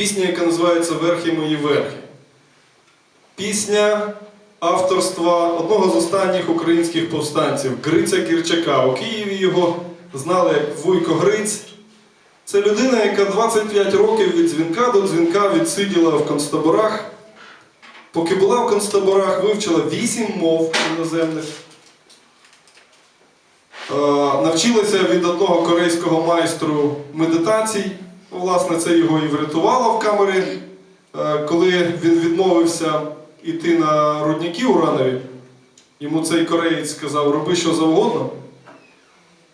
Пісня, яка називається Верхи мої верхи. Пісня авторства одного з останніх українських повстанців Гриця Кірчака. У Києві його знали як Вуйко Гриць. Це людина, яка 25 років від дзвінка до дзвінка відсиділа в концтаборах. Поки була в концтаборах, вивчила 8 мов іноземних. Е, Навчилася від одного корейського майстру медитацій. Власне, це його і врятувало в камері, Е, коли він відмовився йти на рудники уранові. Йому цей кореєць сказав, роби що завгодно,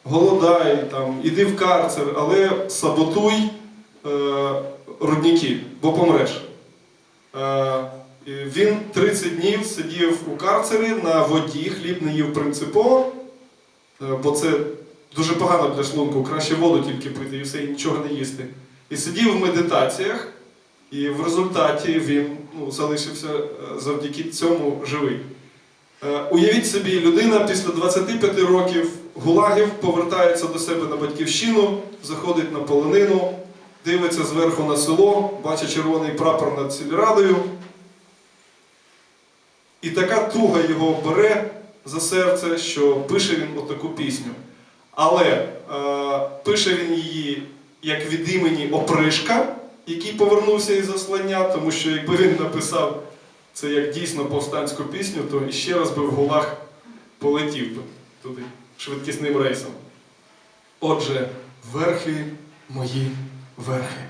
голодай, там, іди в карцер, але саботуй е, рудники, бо помреш. Е, він 30 днів сидів у карцері на воді, хліб не їв принципово, е, бо це дуже погано для шлунку, краще воду тільки пити і все, і нічого не їсти. І сидів в медитаціях, і в результаті він ну, залишився е, завдяки цьому живий. Е, Уявіть собі, людина після 25 років гулагів повертається до себе на батьківщину, заходить на полонину, дивиться зверху на село, бачить червоний прапор над сільрадою. І така туга його бере за серце, що пише він отаку пісню. Але е, пише він її як від імені Опришка, який повернувся із заслання, тому що якби він написав це як дійсно повстанську пісню, то іще раз би в гулах полетів би туди швидкісним рейсом. Отже, верхи мої верхи.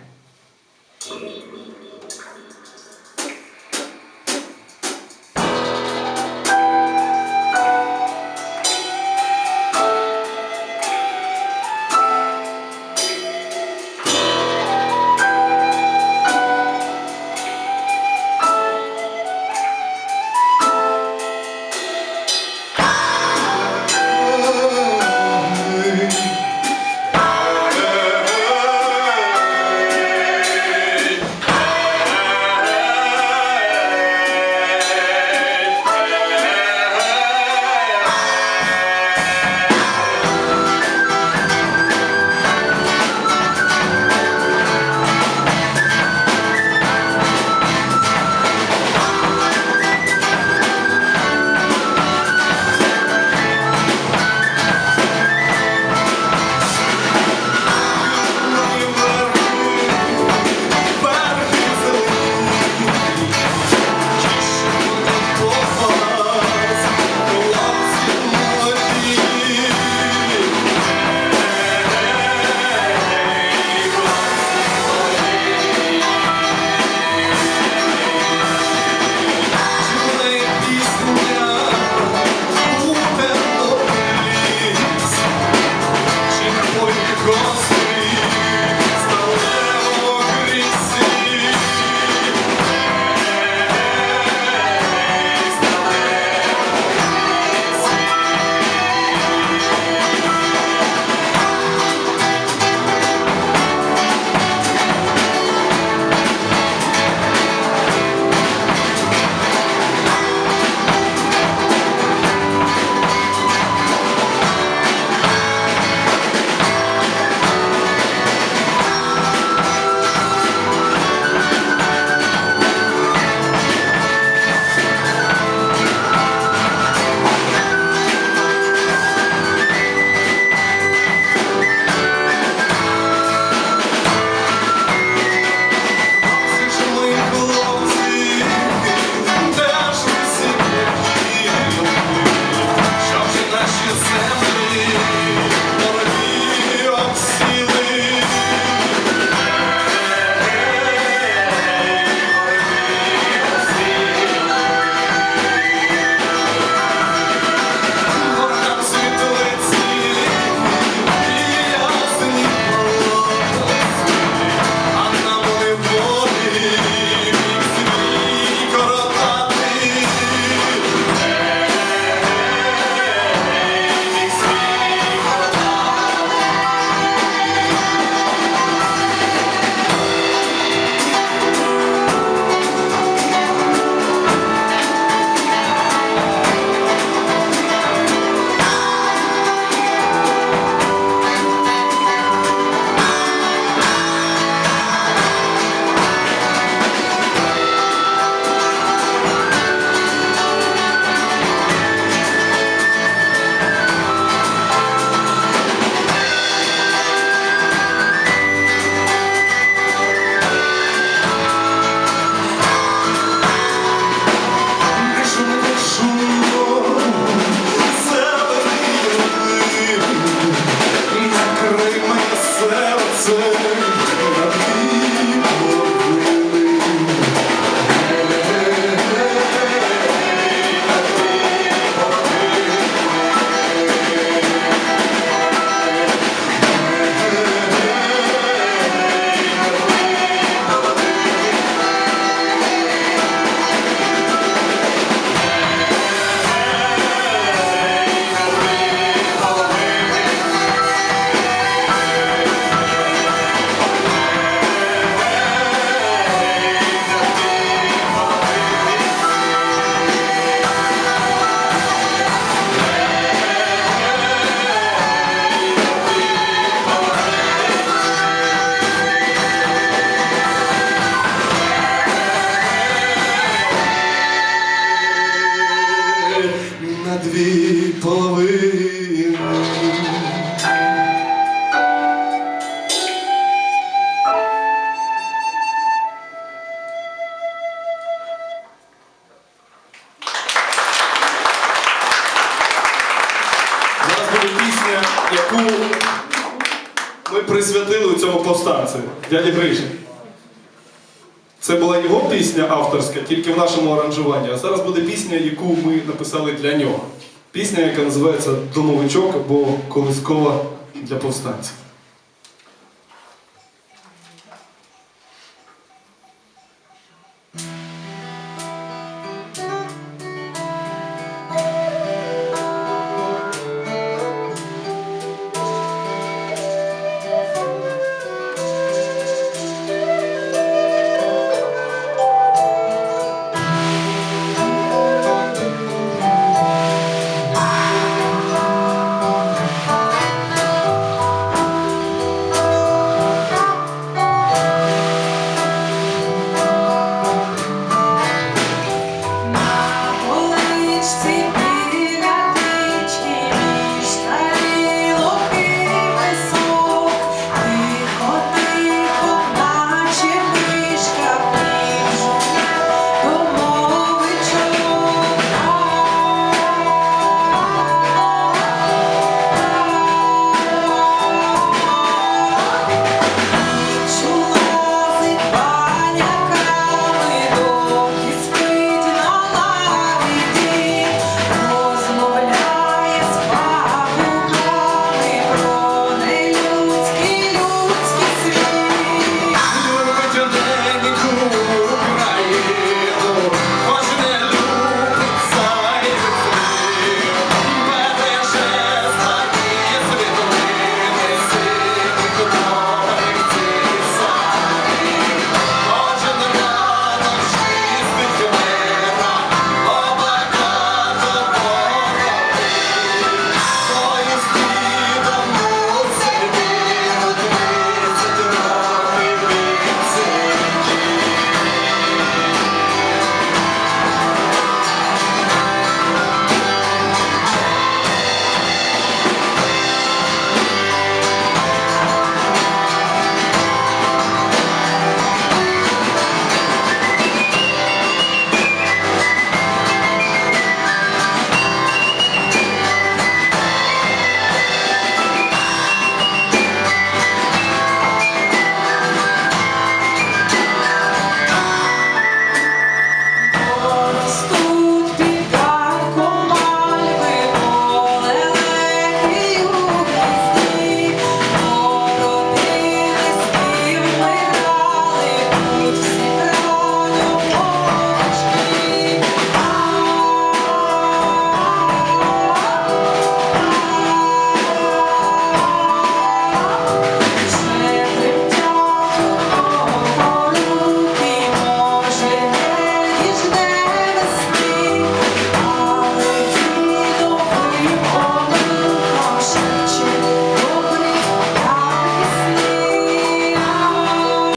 яку ми присвятили у цьому повстанцю дяді Гриші. Це була його пісня авторська, тільки в нашому аранжуванні. А зараз буде пісня, яку ми написали для нього. Пісня, яка називається Домовичок або Колискова для повстанців.